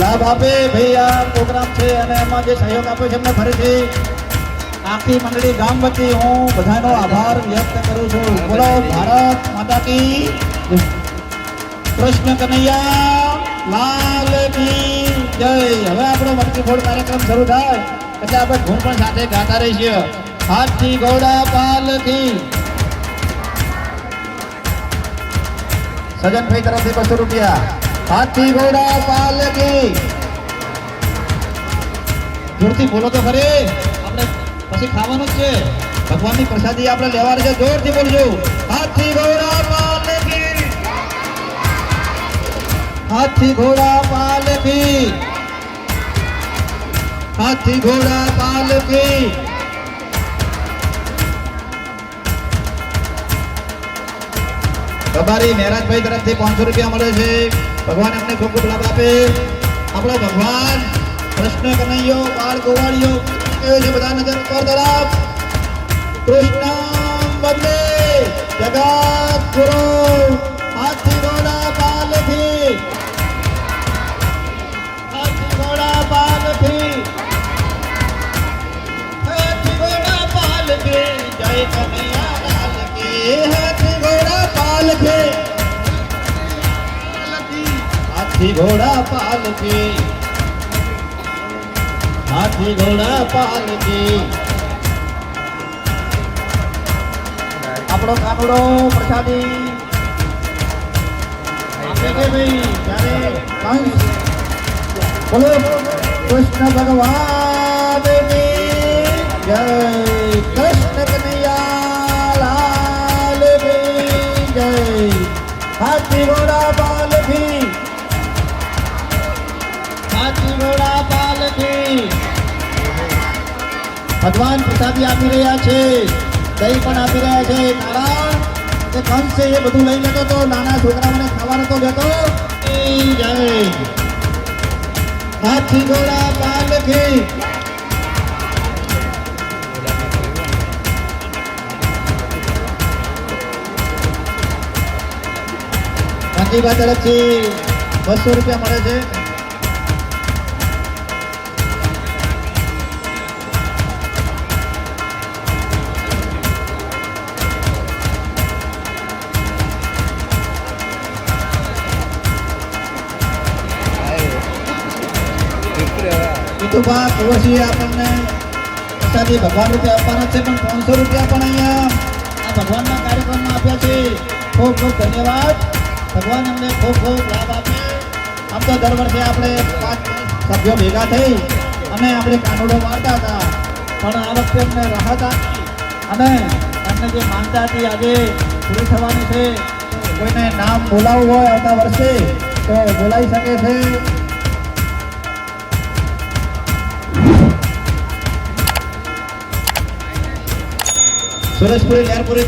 લાભ આપે આ પ્રોગ્રામ છે અને એમાં જે સહયોગ આપ્યો છે એમને ફરીથી આખી મંડળી ગામ વચ્ચે હું બધાનો આભાર વ્યક્ત કરું છું. બોલો, ભારત માતા કી કૃષ્ણ કનૈયા, લાલ કી જય. હવે આપણો ફોડ કાર્યક્રમ શરૂ થાય. એટલે આપણે ધૂન પણ સાથે ગાતા રહીશું હાથથી ઘોડા પાલથી. સજનભાઈ તરફથી બસો રૂપિયા. હાથી ઘોડા પાલથી. જોરથી બોલો તો ખરી. આપણે પછી ખાવાનું જ છે. ભગવાનની પ્રસાદી આપણે લેવાની છે જોરથી બોલજો. હાથી ઘોડા પાલથી. હાથી ઘોડા પાલકી હાથી ઘોડા પાલકી તમારી મહેરાજભાઈ તરફથી પાંચસો રૂપિયા મળે છે ભગવાન એમને ખૂબ ખૂબ લાભ આપે આપણો ભગવાન કૃષ્ણ કનૈયો બાળ ગોવાળીઓ કેવો છે બધા નજર ઉપર તરફ કૃષ્ણ જગત ગુરુ ઘોડા પાલકી હાથી ઘોડા પાલકી આપણો કાનુડો પ્રસાદી. ભાઈ ત્યારે બોલો કૃષ્ણ ભગવાનની ભગવાન પ્રસાદી આપી રહ્યા છે. દહીં પણ આપી રહ્યા છે. કારણ કે કંસ છે એ બધું લઈ લેતો તો નાના છોકરાઓને ખાવા નતો એ જય. હાથી ઘોડા પાલખી ગાંધીબા તરફથી બસો રૂપિયા મળે છે. વિઠુભા કુંવરજી આપણને. પ્રસાદી ભગવાન રૂપે આપવાના છે, પણ ત્રણસો રૂપિયા પણ અહીંયા આ ભગવાનના કાર્યક્રમમાં આપ્યા છે. ખૂબ ખૂબ ધન્યવાદ. ભગવાન અમને ખૂબ ખૂબ લાભ આપે. આમ તો દર વર્ષે આપણે પાંચ સભ્યો ભેગા થઈ અને આપણે કાનોડો મારતા હતા. પણ આ વખતે અમને રાહત આપી અને એમને જે માનતા હતી આજે પૂરી થવાની છે, કોઈને નામ બોલાવવું હોય આવતા વર્ષે તો બોલાવી શકે છે. ফেরোজপুরে নেয়ার পরে